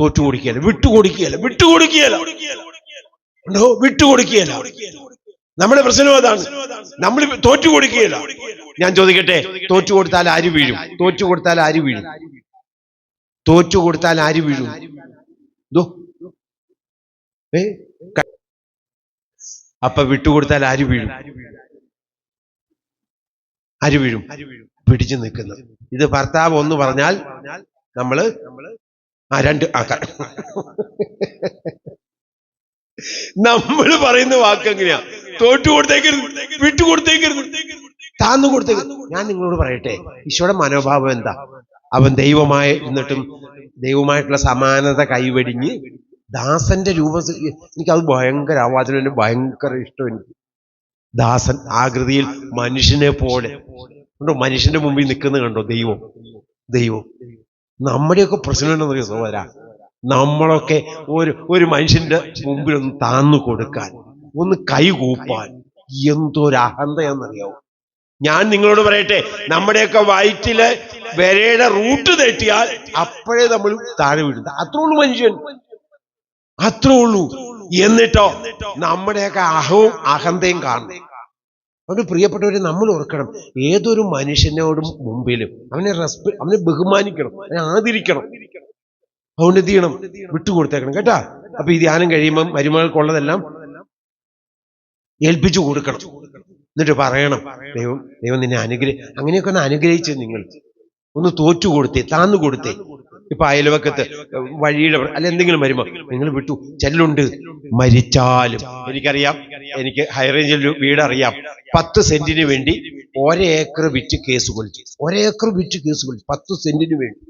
തോറ്റു കൊടുക്കുകയല്ല വിട്ടുകൊടുക്കുകയല്ല. വിട്ടുകൊടുക്കുകയല്ല. ഉണ്ടോ? വിട്ടുകൊടുക്കുകയല്ല. നമ്മുടെ പ്രശ്നം അതാണ്. നമ്മൾ തോറ്റു ഞാൻ ചോദിക്കട്ടെ? തോറ്റു കൊടുത്താൽ ആര് വീഴും? തോറ്റു കൊടുത്താൽ ആര് വീഴും? തോറ്റു കൊടുത്താൽ ആര് വീഴും? ദോ. ഏ? അപ്പ വിട്ടുകൊടുത്താൽ ആര് വീഴും? ആര് വീഴും? പിടിച്ചു നിൽക്കുന്നു. ഇത് ഭർത്താവ് ഒന്ന് പറഞ്ഞാൽ നമ്മൾ ആ രണ്ട് ആ നമ്മൾ പറയുന്ന വാക്ക് എങ്ങനെയാ? തോറ്റു കൊടുത്തേക്കരുത് വിട്ടു കൊടുത്തേക്കരുത്. താന്നു കൊടുത്തേക്കരുത്. ഞാൻ നിങ്ങളോട് പറയട്ടെ ഈശോയുടെ മനോഭാവം എന്താ? അവൻ ദൈവമായി എന്നിട്ടും ദൈവമായിട്ടുള്ള സമാനത കൈവെടിഞ്ഞ് ദാസന്റെ രൂപം എനിക്കത് ഭയങ്കര ആവാചന വചനം ഭയങ്കര ഇഷ്ടം എനിക്ക്. ദാസൻ ആകൃതിയിൽ മനുഷ്യനെ പോലെ. കണ്ടോ മനുഷ്യന്റെ മുമ്പിൽ നിൽക്കുന്നത് കണ്ടോ? ദൈവം. ദൈവം. നമ്മുടെയൊക്കെ പ്രശ്നം എന്നറിയോ സഹോദര നമ്മളൊക്കെ ഒരു ഒരു മനുഷ്യന്റെ മുമ്പിൽ ഒന്ന് താന്നു കൊടുക്കാൻ ഒന്ന് കൈകൂപ്പാൻ എന്തൊരു അഹന്തയെന്നറിയാവോ ഞാൻ നിങ്ങളോട് പറയട്ടെ നമ്മുടെയൊക്കെ വയറ്റിൽ വരയുടെ റൂട്ട് തെറ്റിയാൽ അപ്പോഴേ നമ്മൾ താഴെ വീഴുന്നത് അത്രേ ഉള്ളൂ മനുഷ്യൻ. അത്രേ ഉള്ളൂ. എന്നിട്ടോ നമ്മുടെയൊക്കെ അഹവും അഹന്തയും കാണും. അതുകൊണ്ട് പ്രിയപ്പെട്ടവരെ നമ്മൾ ഓർക്കണം ഏതൊരു മനുഷ്യനോടും മുമ്പിലും അവനെ റെസ്പെ അവനെ ബഹുമാനിക്കണം അവനെ ആദരിക്കണം. അതുകൊണ്ട് എന്ത് ചെയ്യണം? വിട്ടുകൊടുത്തേക്കണം കേട്ടാ? അപ്പൊ ഈ ധ്യാനം കഴിയുമ്പം മരുമകൾക്കുള്ളതെല്ലാം ഏൽപ്പിച്ചു കൊടുക്കണം. എന്നിട്ട് പറയണം ദൈവം ദൈവം നിന്നെ അനുഗ്രഹി അങ്ങനെയൊക്കെ ഒന്ന് അനുഗ്രഹിച്ച് നിങ്ങൾ. ഒന്ന് തോറ്റു കൊടുത്തേ താന്നു കൊടുത്തേ. ഇപ്പൊ അയൽവക്കത്ത് വഴിയുടെ അല്ല എന്തെങ്കിലും വരുമ്പോ നിങ്ങൾ വിട്ടു. ചെല്ലുണ്ട് മരിച്ചാലും. എനിക്കറിയാം എനിക്ക് ഹൈറേഞ്ചിൽ വീട് അറിയാം പത്ത് സെന്റിന് വേണ്ടി ഒരേക്കർ വിറ്റ് കേസ് കൊളിച്ചു ഒരേക്കർ വിറ്റ് കേസ് കൊളിച്ചു പത്ത് സെന്റിന് വേണ്ടി.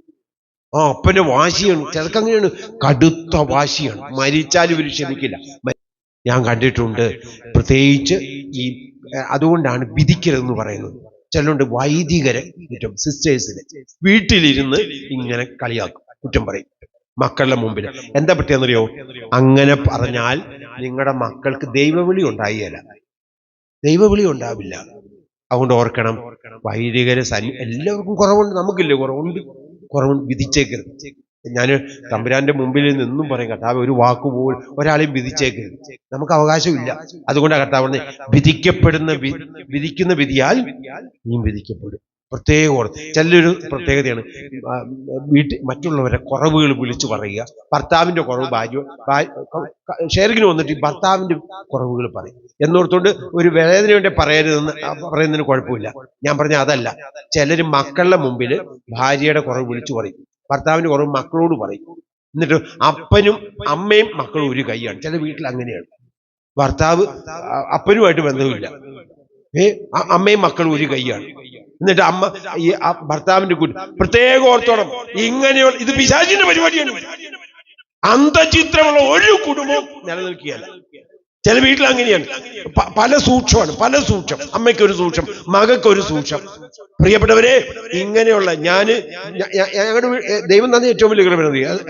ആ അപ്പന്റെ വാശിയാണ്. ചിലക്കങ്ങനെയാണ് കടുത്ത വാശിയാണ്. മരിച്ചാലും ഇവർ ക്ഷമിക്കില്ല. ഞാൻ കണ്ടിട്ടുണ്ട്. പ്രത്യേകിച്ച് ഈ അതുകൊണ്ടാണ് വിധിക്കരുതെന്ന് പറയുന്നത്. ചിലരുണ്ട് വൈദികരെ കുറ്റം സിസ്റ്റേഴ്സിന് വീട്ടിലിരുന്ന് ഇങ്ങനെ കളിയാക്കും കുറ്റം പറയും. മക്കളുടെ മുമ്പിൽ എന്താ പറ്റിയെന്നറിയോ? അങ്ങനെ പറഞ്ഞാൽ നിങ്ങളുടെ മക്കൾക്ക് ദൈവവിളി ഉണ്ടായില്ല ദൈവവിളി ഉണ്ടാവില്ല. അതുകൊണ്ട് ഓർക്കണം വൈദികരെ സന്നി എല്ലാവർക്കും കുറവുണ്ട് നമുക്കില്ലേ കുറവുണ്ട്? കുറവുണ്ട് വിധിച്ചേക്കരുത്. ഞാൻ തമ്പുരാന്റെ മുമ്പിൽ നിന്നും പറയും കർത്താവ് ഒരു വാക്ക് പോലും ഒരാളെയും വിധിച്ചേക്കരുത്. നമുക്ക് അവകാശമില്ല. അതുകൊണ്ടാണ് കർത്താവ് വിധിക്കപ്പെടുന്ന വിധിക്കുന്ന വിധിയാൽ നീ വിധിക്കപ്പെടും. പ്രത്യേക ഓർത്ത്. ചിലൊരു പ്രത്യേകതയാണ്. വീട്ടിൽ മറ്റുള്ളവരെ കുറവുകൾ വിളിച്ചു പറയുക. ഭർത്താവിന്റെ കുറവ് ഭാര്യ ഷെയറിങ്ങിന് വന്നിട്ട് ഭർത്താവിന്റെ കുറവുകൾ പറയും. എന്നോർത്തോണ്ട് ഒരു വേദന വേണ്ടി പറയരുതെന്ന് പറയുന്നതിന് കുഴപ്പമില്ല. ഞാൻ പറഞ്ഞ അതല്ല. ചിലർ മക്കളുടെ മുമ്പിൽ ഭാര്യയുടെ കുറവ് വിളിച്ചു പറയും. ഭർത്താവിന്റെ കുറവ് മക്കളോട് പറയും. എന്നിട്ട് അപ്പനും അമ്മയും മക്കളും ഒരു കൈയാണ്. ചില വീട്ടിൽ അങ്ങനെയാണ്. ഭർത്താവ് അപ്പനുമായിട്ട് ബന്ധമില്ല. ഏ അമ്മയും മക്കളും ഒരു കൈയാണ്. എന്നിട്ട് അമ്മ ഈ ഭർത്താവിന്റെ കുട്ടി പ്രത്യേകം ഓർത്തോണം. ഇങ്ങനെയുള്ള ഇത് പിശാചിന്റെ പരിപാടിയാണ്. അന്തചിത്രമുള്ള ഒരു കുടുംബവും നിലനിൽക്കുകയല്ല. ചില വീട്ടിൽ അങ്ങനെയാണ്. പല സൂക്ഷ്മമാണ്. പല സൂക്ഷം അമ്മയ്ക്ക് ഒരു സൂക്ഷം മകൾക്ക് ഒരു സൂക്ഷം പ്രിയപ്പെട്ടവരെ ഇങ്ങനെയുള്ള ഞാൻ ഞങ്ങളുടെ ദൈവം തന്നെ ഏറ്റവും വലിയ കൃപ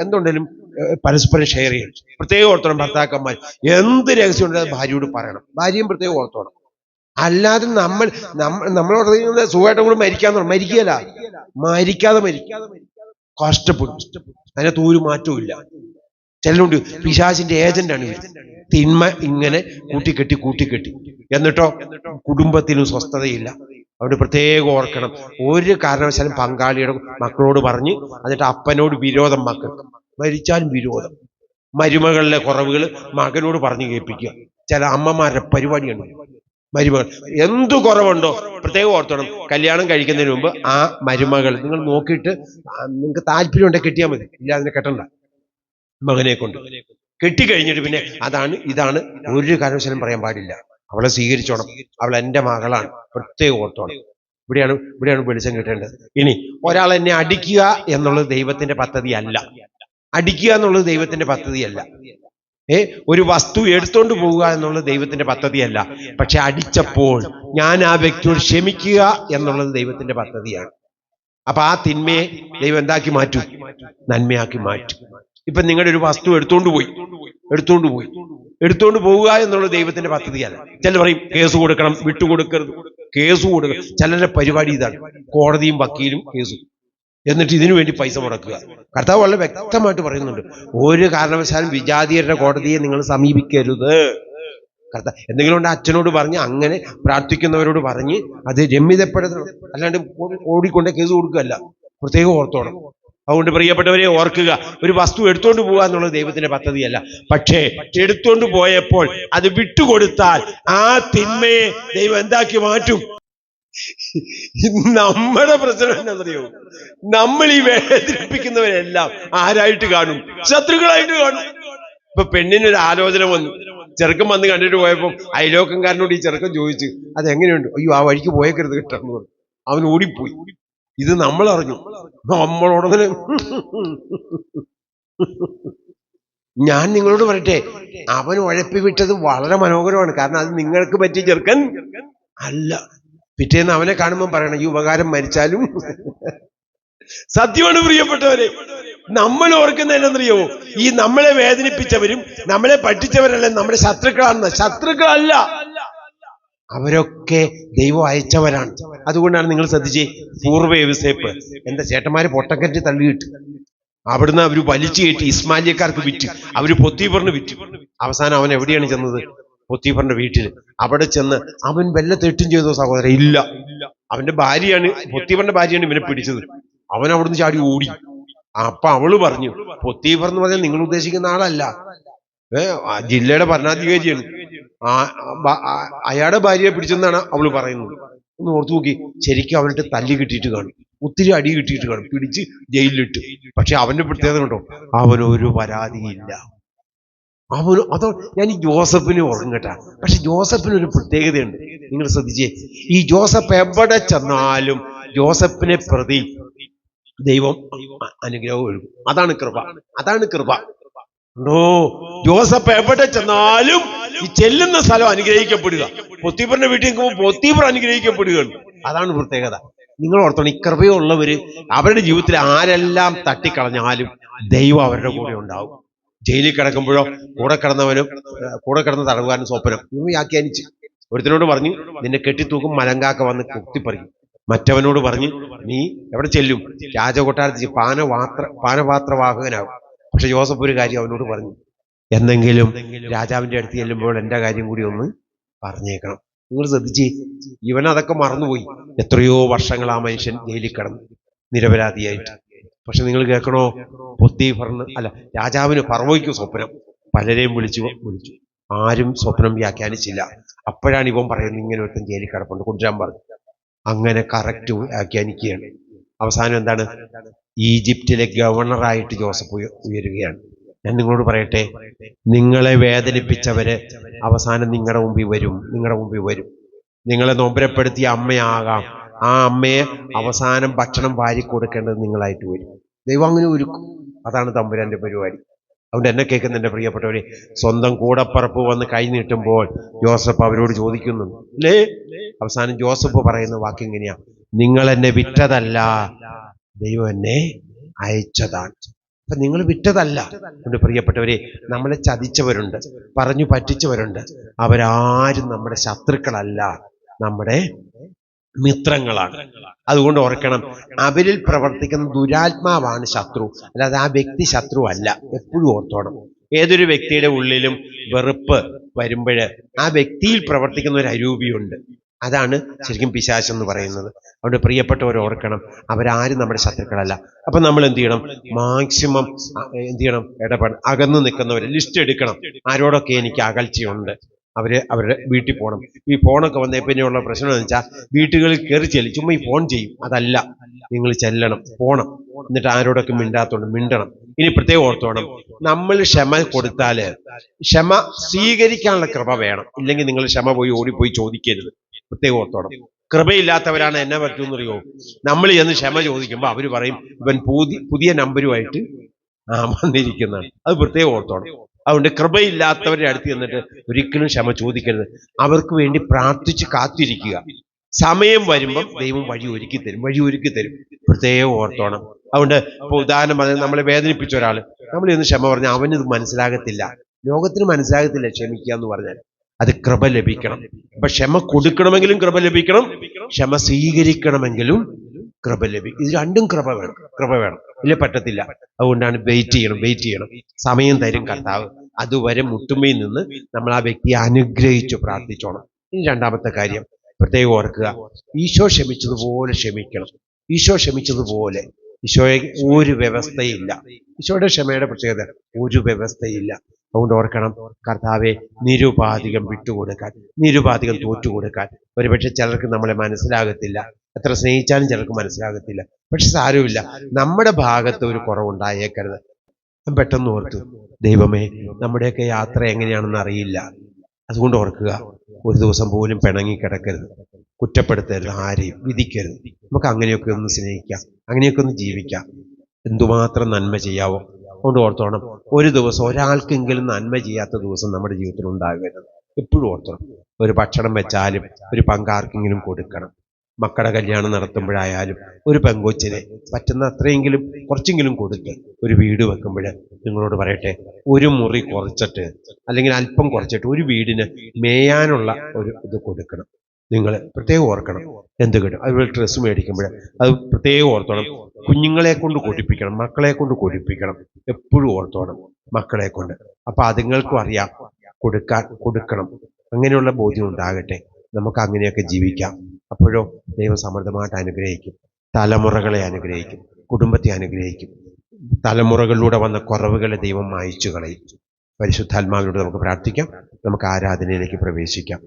എന്തുണ്ടെങ്കിലും പരസ്പരം ഷെയർ ചെയ്യണം. പ്രത്യേകം ഓർത്തണം ഭർത്താക്കന്മാർ എന്ത് രഹസ്യം ഉണ്ടെങ്കിലും ഭാര്യയോട് പറയണം. ഭാര്യയും പ്രത്യേകം ഓർത്തോണം. അല്ലാതെ നമ്മൾ നമ്മ നമ്മളോട് സുഖമായിട്ട് കൂടെ മരിക്കാന്ന് മരിക്കുകയല്ല. മരിക്കാതെ മരിക്കാതെ കഷ്ടപ്പെടും. അതിനകത്ത് ഒരു മാറ്റവും ഇല്ല. ചിലരുണ്ട് പിശാചിന്റെ ഏജന്റാണ് ഇവർ തിന്മ ഇങ്ങനെ കൂട്ടിക്കെട്ടി കൂട്ടിക്കെട്ടി. എന്നിട്ടോ? കുടുംബത്തിനും സ്വസ്ഥതയില്ല. അവിടെ പ്രത്യേകം ഓർക്കണം. ഒരു കാരണവശാലും പങ്കാളിയുടെ മക്കളോട് പറഞ്ഞ് എന്നിട്ട് അപ്പനോട് വിരോധം മക്കൾ. മരിച്ചാലും വിരോധം. മരുമകളിലെ കുറവുകൾ മകനോട് പറഞ്ഞു കേൾപ്പിക്കുക. ചില അമ്മമാരുടെ പരിപാടിയാണ്. മരുമകൾ. എന്തു കുറവുണ്ടോ? പ്രത്യേകം ഓർത്തോണം. കല്യാണം കഴിക്കുന്നതിന് മുമ്പ് ആ മരുമകൾ നിങ്ങൾ നോക്കിയിട്ട് നിങ്ങൾക്ക് താല്പര്യം ഉണ്ടെങ്കിൽ കിട്ടിയാൽ മതി. ഇല്ല അതിനെ കെട്ടണ്ട. മകനെ കൊണ്ട്. കെട്ടിക്കഴിഞ്ഞിട്ട് പിന്നെ അതാണ് ഇതാണ് ഒരു കാരണവശാലും പറയാൻ പാടില്ല. അവളെ സ്വീകരിച്ചോണം. അവൾ എന്റെ മകളാണ്. പ്രത്യേകം ഓർത്തോണം. ഇവിടെയാണ് ഇവിടെയാണ് വെളിച്ചം കിട്ടേണ്ടത്. ഇനി ഒരാൾ എന്നെ അടിക്കുക എന്നുള്ളത് ദൈവത്തിന്റെ പദ്ധതി അല്ല അടിക്കുക എന്നുള്ളത് ദൈവത്തിന്റെ പദ്ധതിയല്ല. ഏ ഒരു വസ്തു എടുത്തോണ്ട് പോവുക എന്നുള്ളത് ദൈവത്തിന്റെ പദ്ധതിയല്ല. പക്ഷെ അടിച്ചപ്പോൾ ഞാൻ ആ വ്യക്തിയോട് ക്ഷമിക്കുക എന്നുള്ളത് ദൈവത്തിന്റെ പദ്ധതിയാണ്. അപ്പൊ ആ തിന്മയെ ദൈവം എന്താക്കി മാറ്റും? നന്മയാക്കി മാറ്റും. ഇപ്പൊ നിങ്ങളുടെ ഒരു വസ്തു എടുത്തോണ്ട് പോയി. എടുത്തോണ്ട് പോയി. എടുത്തോണ്ട് പോവുക എന്നുള്ളത് ദൈവത്തിന്റെ പദ്ധതിയല്ല. ചില പറയും കേസ് കൊടുക്കണം വിട്ടുകൊടുക്കരുത്. കേസ് കൊടുക്കണം ചിലരുടെ പരിപാടി ഇതാണ്. കോടതിയും വക്കീലും കേസും. എന്നിട്ട് ഇതിനു വേണ്ടി പൈസ മുടക്കുക. കർത്താവ് വളരെ വ്യക്തമായിട്ട് പറയുന്നുണ്ട്. ഒരു കാരണവശാലും വിജാതീയരുടെ കോടതിയെ നിങ്ങൾ സമീപിക്കരുത്. കർത്താവ് എന്തെങ്കിലും ഉണ്ട്? അച്ഛനോട് പറഞ്ഞ് അങ്ങനെ പ്രാർത്ഥിക്കുന്നവരോട് പറഞ്ഞ് അത് രമ്യതപ്പെടുത്തണം. അല്ലാണ്ട് ഓടിക്കൊണ്ടേ കേസ് കൊടുക്കുകയല്ല. പ്രത്യേകം ഓർത്തോണം. അതുകൊണ്ട് പ്രിയപ്പെട്ടവരെ ഓർക്കുക. ഒരു വസ്തു എടുത്തുകൊണ്ട് പോകുക എന്നുള്ളത് ദൈവത്തിന്റെ പദ്ധതിയല്ല. പക്ഷേ എടുത്തുകൊണ്ട് പോയപ്പോൾ അത് വിട്ടുകൊടുത്താൽ ആ തിന്മയെ ദൈവം എന്താക്കി മാറ്റും? നമ്മുടെ പ്രശ്നം എന്നറിയോ? നമ്മൾ ഈ വേദനിപ്പിക്കുന്നവരെല്ലാം ആരായിട്ട് കാണും? ശത്രുക്കളായിട്ട് കാണും. ഇപ്പൊ പെണ്ണിനൊരു ആലോചന വന്നു. ചെറുക്കം വന്ന് കണ്ടിട്ട് പോയപ്പോൾ അയലോക്കംകാരനോട് ഈ ചെറുക്കം ചോദിച്ചു അതെങ്ങനെയുണ്ട്? അയ്യോ ആ വഴിക്ക് പോയേക്കരുത് കിട്ടാന്ന് പറഞ്ഞു. അവൻ ഓടിപ്പോയി. ഇത് നമ്മൾ അറിഞ്ഞു നമ്മളോടങ്ങനെ ഞാൻ നിങ്ങളോട് പറയട്ടെ അവൻ ഉഴപ്പി വിട്ടത് വളരെ മനോഹരമാണ്. കാരണം അത് നിങ്ങൾക്ക് പറ്റിയ ചെറുക്കൻ അല്ല. പിറ്റേന്ന് അവനെ കാണുമ്പോൾ പറയണം ഈ ഉപകാരം മരിച്ചാലും സത്യമാണ് പ്രിയപ്പെട്ടവരെ. നമ്മൾ ഓർക്കുന്ന എന്നറിയോ ഈ നമ്മളെ വേദനിപ്പിച്ചവരും നമ്മളെ പറ്റിച്ചവരല്ല നമ്മുടെ ശത്രുക്കളാണ്. ശത്രുക്കളല്ല. അവരൊക്കെ ദൈവം അയച്ചവരാണ്. അതുകൊണ്ടാണ് നിങ്ങൾ ശ്രദ്ധിച്ചേ പൂർവ യവസേപ്പ് എന്താ ചേട്ടന്മാര് പൊട്ടക്കറ്റ് തള്ളിയിട്ട്? അവിടുന്ന് അവർ വലിച്ചു കയറ്റി ഇസ്മാലിയക്കാർക്ക് വിറ്റ് അവർ പൊത്തീപറിന് വിറ്റു. അവസാനം അവൻ എവിടെയാണ് ചെന്നത്? പൊത്തീപറിന്റെ വീട്ടിൽ അവിടെ ചെന്ന് അവൻ വല്ല തെറ്റും ചെയ്തോ സഹോദരൻ? ഇല്ല. അവന്റെ ഭാര്യയാണ് പൊത്തീപറിന്റെ ഭാര്യയാണ് ഇവനെ പിടിച്ചത്. അവൻ അവിടുന്ന് ചാടി ഓടി. അപ്പൊ അവൾ പറഞ്ഞു പൊത്തീപർ എന്ന് പറഞ്ഞാൽ നിങ്ങൾ ഉദ്ദേശിക്കുന്ന ആളല്ല. ജില്ലയുടെ ഭരണാധികാരിയാണ്. അയാളുടെ ഭാര്യയെ പിടിച്ചെന്നാണ് അവൾ പറയുന്നത്. ഒന്ന് ഓർത്തു നോക്കി ശരിക്കും അവനിട്ട് തല്ലി കിട്ടിയിട്ട് കാണും. ഒത്തിരി അടി കിട്ടിയിട്ട് കാണും. പിടിച്ച് ജയിലിലിട്ട്. പക്ഷെ അവന്റെ പ്രത്യേകത കണ്ടോ? അവനൊരു പരാതിയില്ല. അവന് അതോ ഞാൻ ഈ ജോസഫിനെ ഓർക്കും കേട്ടാ. പക്ഷെ ജോസഫിന് ഒരു പ്രത്യേകതയുണ്ട്. നിങ്ങൾ ശ്രദ്ധിച്ചേ. ഈ ജോസഫ് എവിടെ ചെന്നാലും ജോസഫിനെ പ്രതി ദൈവം അനുഗ്രഹം ഒഴുകും അതാണ് കൃപ. അതാണ് കൃപ. ഉണ്ടോ? ജോസഫ് എവിടെ ചെന്നാലും ഈ ചെല്ലുന്ന സ്ഥലം അനുഗ്രഹിക്കപ്പെടുക. പൊത്തീപ്പറിന്റെ വീട്ടിൽ നിൽക്കുമ്പോൾ പൊത്തീപ്പർ അനുഗ്രഹിക്കപ്പെടുകയാണ്. അതാണ് പ്രത്യേകത. നിങ്ങൾ ഓർത്തോണം ഈ കൃപയുള്ളവര് അവരുടെ ജീവിതത്തിൽ ആരെല്ലാം തട്ടിക്കളഞ്ഞാലും ദൈവം അവരുടെ കൂടെ ഉണ്ടാവും. ജയിലിൽ കിടക്കുമ്പോഴോ കൂടെ കിടന്നവനും കൂടെ കിടന്ന തടവുകാരൻ സ്വപ്നം ഇവ വ്യാഖ്യാനിച്ച്. ഒരുത്തിനോട് പറഞ്ഞു നിന്നെ കെട്ടിത്തൂക്കും മലങ്കാക്ക വന്ന് കുത്തിപ്പറിക്കും മറ്റവനോട് പറഞ്ഞു നീ എവിടെ ചെല്ലും? രാജകൊട്ടാരത്തിൽ പാനപാത്ര പാനപാത്രവാഹകനാകും. പക്ഷെ ജോസഫ് ഒരു കാര്യം അവനോട് പറഞ്ഞു. എന്തെങ്കിലും രാജാവിന്റെ അടുത്ത് ചെല്ലുമ്പോൾ എന്റെ കാര്യം കൂടി ഒന്ന് പറഞ്ഞേക്കണം. നിങ്ങൾ ശ്രദ്ധിച്ച് ഇവൻ അതൊക്കെ മറന്നുപോയി. എത്രയോ വർഷങ്ങൾ ആ മനുഷ്യൻ ജയിലിൽ കിടന്നു നിരപരാധിയായിട്ട്. പക്ഷെ നിങ്ങൾ കേൾക്കണോ? പൊത്തീഫറിന് അല്ല രാജാവിന് പറവോയ്ക്കും സ്വപ്നം. പലരെയും വിളിച്ചു വിളിച്ചു. ആരും സ്വപ്നം വ്യാഖ്യാനിച്ചില്ല. അപ്പോഴാണ് ഇവൻ പറയുന്നത് ഇങ്ങനെ ഒരുത്തൻ ജയിലിൽ കിടപ്പുണ്ട്. കൊണ്ടുവരാൻ പറഞ്ഞു. അങ്ങനെ കറക്റ്റ് വ്യാഖ്യാനിക്കുകയാണ്. അവസാനം എന്താണ്? ഈജിപ്തിലെ ഗവർണറായിട്ട് ജോസഫ് ഉയരുകയാണ്. ഞാൻ നിങ്ങളോട് പറയട്ടെ നിങ്ങളെ വേദനിപ്പിച്ചവര് അവസാനം നിങ്ങളുടെ മുമ്പിൽ വരും നിങ്ങളുടെ മുമ്പിൽ വരും. നിങ്ങളെ നൊമ്പരപ്പെടുത്തിയ അമ്മയാകാം. ആ അമ്മയെ അവസാനം ഭക്ഷണം വാരി കൊടുക്കേണ്ടത് നിങ്ങളായിട്ട് വരും. ദൈവം അങ്ങനെ ഒരുക്കും. അതാണ് തമ്പുരാന്റെ പരിപാടി. അതുകൊണ്ട് എന്നെ കേൾക്കുന്ന പ്രിയപ്പെട്ടവരെ സ്വന്തം കൂടപ്പറപ്പ് വന്ന് കൈ നീട്ടുമ്പോൾ ജോസഫ് അവരോട് ചോദിക്കുന്നു. അല്ലേ അവസാനം ജോസഫ് പറയുന്ന വാക്ക് എങ്ങനെയാ നിങ്ങൾ എന്നെ വിറ്റതല്ല ദൈവം എന്നെ അയച്ചതാണ്. അപ്പൊ നിങ്ങൾ വിറ്റതല്ല. അതുകൊണ്ട് പ്രിയപ്പെട്ടവരെ നമ്മളെ ചതിച്ചവരുണ്ട് പറഞ്ഞു പറ്റിച്ചവരുണ്ട്. അവരാരും നമ്മുടെ ശത്രുക്കളല്ല നമ്മുടെ മിത്രങ്ങളാണ്. അതുകൊണ്ട് ഓർക്കണം അവരിൽ പ്രവർത്തിക്കുന്ന ദുരാത്മാവാണ് ശത്രു. അല്ലാതെ ആ വ്യക്തി ശത്രു അല്ല. എപ്പോഴും ഓർത്തോണം. ഏതൊരു വ്യക്തിയുടെ ഉള്ളിലും വെറുപ്പ് വരുമ്പോൾ ആ വ്യക്തിയിൽ പ്രവർത്തിക്കുന്ന ഒരു അരൂപിയുണ്ട്. അതാണ് ശരിക്കും പിശാച് എന്ന് പറയുന്നത്. അതുകൊണ്ട് പ്രിയപ്പെട്ടവർ ഓർക്കണം അവരാരും നമ്മുടെ ശത്രുക്കളല്ല. അപ്പൊ നമ്മൾ എന്ത് ചെയ്യണം? മാക്സിമം എന്ത് ചെയ്യണം? ഇടപെടണം അകന്നു നിൽക്കുന്നവർ ലിസ്റ്റ് എടുക്കണം. ആരോടൊക്കെ എനിക്ക് അകൽച്ചയുണ്ട്? അവർ അവരുടെ വീട്ടിൽ പോകണം. ഈ ഫോണൊക്കെ വന്നേ പിന്നെയുള്ള പ്രശ്നം എന്ന് വെച്ചാൽ വീട്ടുകളിൽ കയറി ചെല്ലും. ചുമ്മാ ഈ ഫോൺ ചെയ്യും. അതല്ല. നിങ്ങൾ ചെല്ലണം. പോണം. എന്നിട്ട് ആരോടൊക്കെ മിണ്ടാത്തോണ്ട് മിണ്ടണം. ഇനി പ്രത്യേകം ഓർത്തോണം നമ്മൾ ക്ഷമ കൊടുത്താൽ ക്ഷമ സ്വീകരിക്കാനുള്ള കൃപ വേണം. ഇല്ലെങ്കിൽ നിങ്ങൾ ക്ഷമ പോയി ഓടിപ്പോയി ചോദിക്കരുത്. പ്രത്യേകം ഓർത്തോണം കൃപയില്ലാത്തവരാണ് എന്നെ പറ്റുമെന്നറിയോ? നമ്മൾ ചെന്ന് ക്ഷമ ചോദിക്കുമ്പോൾ അവർ പറയും ഇവൻ പുതിയ പുതിയ നമ്പരുമായിട്ട് ആ വന്നിരിക്കുന്നതാണ് അത് പ്രത്യേകം ഓർത്തോണം അതുകൊണ്ട് കൃപയില്ലാത്തവരുടെ അടുത്ത് ചെന്നിട്ട് ഒരിക്കലും ക്ഷമ ചോദിക്കരുത്. അവർക്ക് വേണ്ടി പ്രാർത്ഥിച്ച് കാത്തിരിക്കുക. സമയം വരുമ്പം ദൈവം വഴി ഒരുക്കി തരും വഴി ഒരുക്കി തരും. പ്രത്യേകം ഓർത്തോണം. അതുകൊണ്ട് ഇപ്പൊ ഉദാഹരണം നമ്മളെ വേദനിപ്പിച്ച ഒരാൾ നമ്മൾ ഇന്ന് ക്ഷമ പറഞ്ഞാൽ അവനിത് മനസ്സിലാകത്തില്ല. ലോകത്തിന് മനസ്സിലാകത്തില്ല ക്ഷമിക്കുക എന്ന് പറഞ്ഞാൽ. അത് കൃപ ലഭിക്കണം. അപ്പൊ ക്ഷമ കൊടുക്കണമെങ്കിലും കൃപ ലഭിക്കണം. ക്ഷമ സ്വീകരിക്കണമെങ്കിലും കൃപ ലഭിക്കും ഇത് രണ്ടും കൃപ വേണം കൃപ വേണം. ഇല്ല പറ്റത്തില്ല. അതുകൊണ്ടാണ് വെയിറ്റ് ചെയ്യണം വെയിറ്റ് ചെയ്യണം. സമയം തരും കർത്താവ്. അതുവരെ മുട്ടുമയിൽ നിന്ന് നമ്മൾ ആ വ്യക്തിയെ അനുഗ്രഹിച്ചു പ്രാർത്ഥിച്ചോണം. ഇനി രണ്ടാമത്തെ കാര്യം പ്രത്യേകം ഓർക്കുക. ഈശോ ക്ഷമിച്ചതുപോലെ ക്ഷമിക്കണം. ഈശോ ക്ഷമിച്ചതുപോലെ. ഈശോയെ ഒരു വ്യവസ്ഥയില്ല. ഈശോയുടെ ക്ഷമയുടെ പ്രത്യേകത ഒരു വ്യവസ്ഥയില്ല. അതുകൊണ്ട് ഓർക്കണം കർത്താവെ നിരുപാധികം വിട്ടുകൊടുക്കാൻ നിരുപാധികം തോറ്റുകൊടുക്കാൻ. ഒരുപക്ഷെ ചിലർക്ക് നമ്മളെ മനസ്സിലാകത്തില്ല. എത്ര സ്നേഹിച്ചാലും ചിലർക്ക് മനസ്സിലാകത്തില്ല. പക്ഷെ സാരമില്ല. നമ്മുടെ ഭാഗത്ത് ഒരു കുറവുണ്ടായേക്കരുത്. പെട്ടെന്ന് ഓർത്തു. ദൈവമേ നമ്മുടെയൊക്കെ യാത്ര എങ്ങനെയാണെന്ന് അറിയില്ല. അതുകൊണ്ട് ഓർക്കുക ഒരു ദിവസം പോലും പിണങ്ങി കിടക്കരുത്. കുറ്റപ്പെടുത്തരുത് ആരെയും വിധിക്കരുത്. നമുക്ക് അങ്ങനെയൊക്കെ ഒന്ന് സ്നേഹിക്കാം. അങ്ങനെയൊക്കെ ഒന്ന് ജീവിക്കാം. എന്തുമാത്രം നന്മ ചെയ്യാവോ. അതുകൊണ്ട് ഓർത്തോണം ഒരു ദിവസം ഒരാൾക്കെങ്കിലും നന്മ ചെയ്യാത്ത ദിവസം നമ്മുടെ ജീവിതത്തിൽ ഉണ്ടാകരുത്. എപ്പോഴും ഓർത്തോണം. ഒരു ഭക്ഷണം വെച്ചാലും ഒരു പങ്കാർക്കെങ്കിലും കൊടുക്കണം. മക്കളുടെ കല്യാണം നടത്തുമ്പോഴായാലും ഒരു പെങ്കൊച്ചിനെ പറ്റുന്ന അത്രയെങ്കിലും കുറച്ചെങ്കിലും കൊടുത്ത് ഒരു വീട് വെക്കുമ്പോൾ നിങ്ങളോട് പറയട്ടെ ഒരു മുറി കുറച്ചിട്ട് അല്ലെങ്കിൽ അല്പം കുറച്ചിട്ട് ഒരു വീടിന് മേയാനുള്ള ഒരു ഇത് കൊടുക്കണം. നിങ്ങൾ പ്രത്യേകം ഓർക്കണം എന്ത് കിട്ടും. അതുപോലെ ഡ്രസ്സ് മേടിക്കുമ്പോൾ അത് പ്രത്യേകം ഓർത്തോണം. കുഞ്ഞുങ്ങളെ കൊണ്ട് കൊടിപ്പിക്കണം മക്കളെ കൊണ്ട് കൊടിപ്പിക്കണം. എപ്പോഴും ഓർത്തോണം മക്കളെ കൊണ്ട്. അപ്പൊ അതുങ്ങൾക്കും അറിയാം കൊടുക്കാൻ കൊടുക്കണം. അങ്ങനെയുള്ള ബോധ്യം ഉണ്ടാകട്ടെ. നമുക്ക് അങ്ങനെയൊക്കെ ജീവിക്കാം. അപ്പോഴോ ദൈവം സമൃദ്ധമായിട്ട് അനുഗ്രഹിക്കും. തലമുറകളെ അനുഗ്രഹിക്കും. കുടുംബത്തെ അനുഗ്രഹിക്കും. തലമുറകളിലൂടെ വന്ന കുറവുകളെ ദൈവം മായിച്ചു കളയും പരിശുദ്ധാത്മാവിലൂടെ നമുക്ക് പ്രാർത്ഥിക്കാം. നമുക്ക് ആരാധനയിലേക്ക് പ്രവേശിക്കാം.